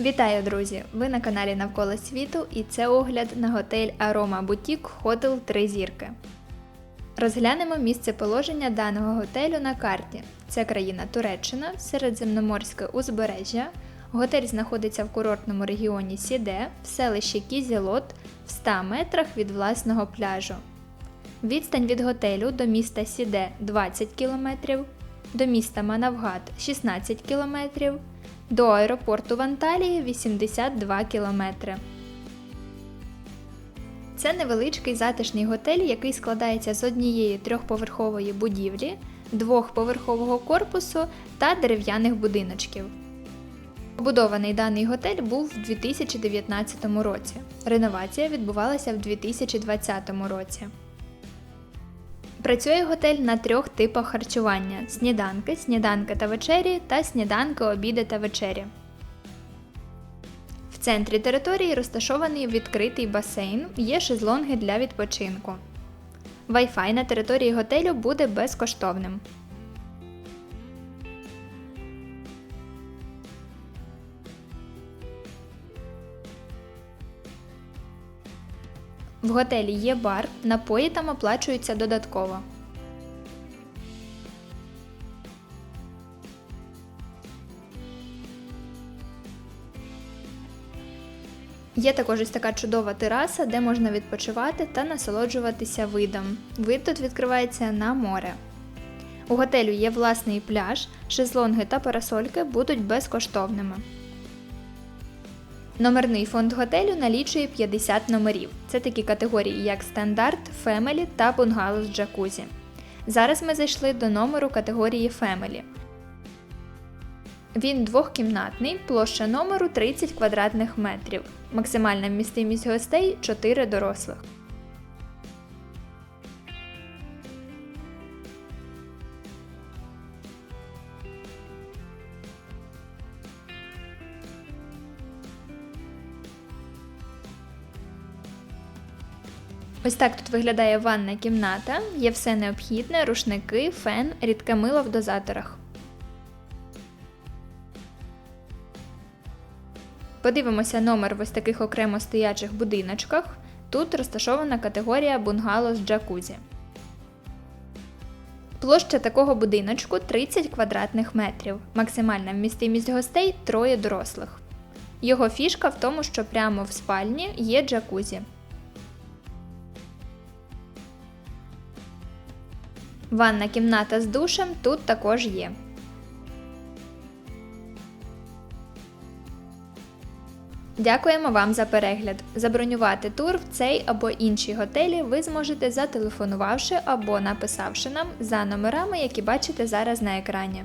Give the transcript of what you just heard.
Вітаю, друзі! Ви на каналі Навколо світу і це огляд на готель Aroma Boutique Hotel 3 зірки. Розглянемо місце положення даного готелю на карті. Це країна Туреччина, Середземноморське узбережжя. Готель знаходиться в курортному регіоні Сіде в селищі Кізілот в 100 метрах від власного пляжу. Відстань від готелю до міста Сіде 20 км, до міста Манавгат 16 км, до аеропорту в Анталії 82 км. Це невеличкий затишний готель, який складається з однієї трьохповерхової будівлі, двохповерхового корпусу та дерев'яних будиночків. Побудований даний готель був в 2019 році. Реновація відбувалася в 2020 році. Працює готель на трьох типах харчування: сніданки, сніданки та вечері та сніданки, обіди та вечері. В центрі території розташований відкритий басейн, є шезлонги для відпочинку. Wi-Fi на території готелю буде безкоштовним. В готелі є бар, напої там оплачуються додатково. Є також ось така чудова тераса, де можна відпочивати та насолоджуватися видом. Вид тут відкривається на море. У готелю є власний пляж, шезлонги та парасольки будуть безкоштовними. Номерний фонд готелю налічує 50 номерів. Це такі категорії, як стандарт, фемелі та бунгало з джакузі. Зараз ми зайшли до номеру категорії Family. Він двохкімнатний, площа номеру 30 квадратних метрів. Максимальна вмістимість гостей 4 дорослих. Ось так тут виглядає ванна кімната. Є все необхідне, рушники, фен, рідке мило в дозаторах. Подивимося номер в ось таких окремо стоячих будиночках. Тут розташована категорія бунгало з джакузі. Площа такого будиночку 30 квадратних метрів. Максимальна вмістимість гостей троє дорослих. Його фішка в тому, що прямо в спальні є джакузі. Ванна кімната з душем тут також є. Дякуємо вам за перегляд. Забронювати тур в цей або іншій готелі ви зможете зателефонувавши або написавши нам за номерами, які бачите зараз на екрані.